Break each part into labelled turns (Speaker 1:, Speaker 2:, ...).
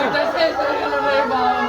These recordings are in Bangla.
Speaker 1: I eso es lo.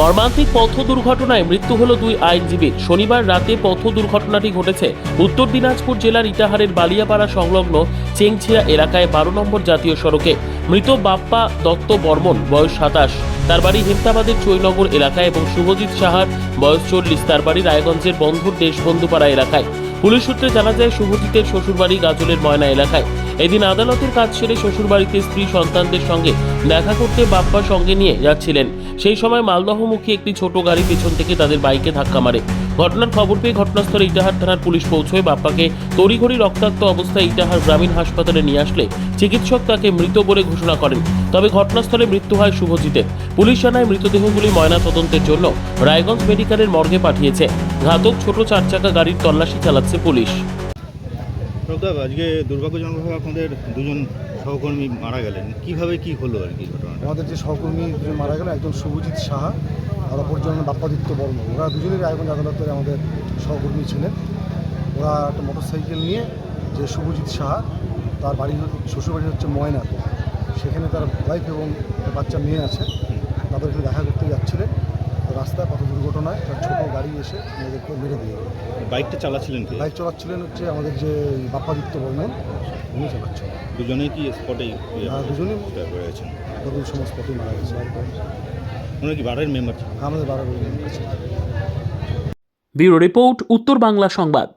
Speaker 2: মর্মান্তিক পথ দুর্ঘটনায় মৃত্যু হল দুই আইনজীবীর শনিবার রাতে পথ দুর্ঘটনাটি ঘটেছে। উত্তর দিনাজপুর জেলার ইটাহারের বালিয়াপাড়া সংলগ্ন চেংছিয়া এলাকায় বারো নম্বর জাতীয় সড়কে মৃত বাপ্পা দত্ত বর্মন, বয়স সাতাশ। তার বাড়ি হেমতাবাদের চৈনগর এলাকায় এবং শুভজিৎ সাহার বয়স চল্লিশ। তার বাড়ি রায়গঞ্জের বন্ধুর দেশবন্ধুপাড়া এলাকায়। পুলিশ সূত্রে জানা যায়, শুভজিতের শ্বশুরবাড়ি গাজলের ময়না এলাকায়। এদিন আদালতের কাজ সেরে শ্বশুরবাড়িতে স্ত্রী সন্তানদের সঙ্গে দেখা করতে বাপ্পা সঙ্গে নিয়ে যাচ্ছিলেন। সেই সময় মালদহমুখী একটি ছোট গাড়ি পেছন থেকে তাদের বাইকে ধাক্কা মারে। ঘটনার খবর পেয়ে ঘটনাস্থলে ইটাহার থানার পুলিশ পৌঁছয়। বাপ্পাকে তড়িঘড়ি রক্তাক্ত অবস্থায় ইটাহার গ্রামীণ হাসপাতালে নিয়ে আসলে চিকিৎসক তাকে মৃত বলে ঘোষণা করেন। তবে ঘটনাস্থলে মৃত্যু হয় শুভজিতের। পুলিশ জানায় মৃতদেহগুলি ময়না তদন্তের জন্য রায়গঞ্জ মেডিকেলের মর্গে পাঠিয়েছে। ঘাতক ছোট চার চাকা গাড়ির তল্লাশি চালাচ্ছে পুলিশ।
Speaker 3: প্রতাপ, আজকে দুর্ভাগ্যজনকভাবে আপনাদের দুজন সহকর্মী মারা গেলেন। কীভাবে কি হলো আর কি ঘটনাটা?
Speaker 4: আমাদের যে সহকর্মী দুজন মারা গেল একজন শুভজিৎ সাহা, আর অপরজন বাপ্পাদিত্য বর্ম ওরা দুজনেই রায়গঞ্জ আদালতের আমাদের সহকর্মী ছিলেন। ওরা একটা মোটরসাইকেল নিয়ে যে শুভজিৎ সাহা, তার বাড়ি শ্বশুরবাড়ি হচ্ছে ময়না সেখানে তার ওয়াইফ এবং বাচ্চা মেয়ে আছে। তাদেরকে দেখা রাস্তায় কত দুর্ঘটনায় একটা ছোটো গাড়ি এসে মেয়েদেরকে মেরে দিয়ে গেল
Speaker 3: বাইকটা চালাচ্ছিলেন কি?
Speaker 4: বাইক চালাচ্ছিলেন হচ্ছে আমাদের যে বাপ্পাদিত্য বর্মন উনি চালাচ্ছেন।
Speaker 3: দুজনেই কি স্পটেই
Speaker 4: আর দুজনেই
Speaker 3: রয়েছেন।
Speaker 4: তখন সমস্ত স্পটেই মারা গেছে।
Speaker 3: ওনারা কি বাড়ির মেম্বার
Speaker 4: আমাদের বাড়ির মেম্বার
Speaker 2: ব্যুরো রিপোর্ট উত্তর বাংলা সংবাদ।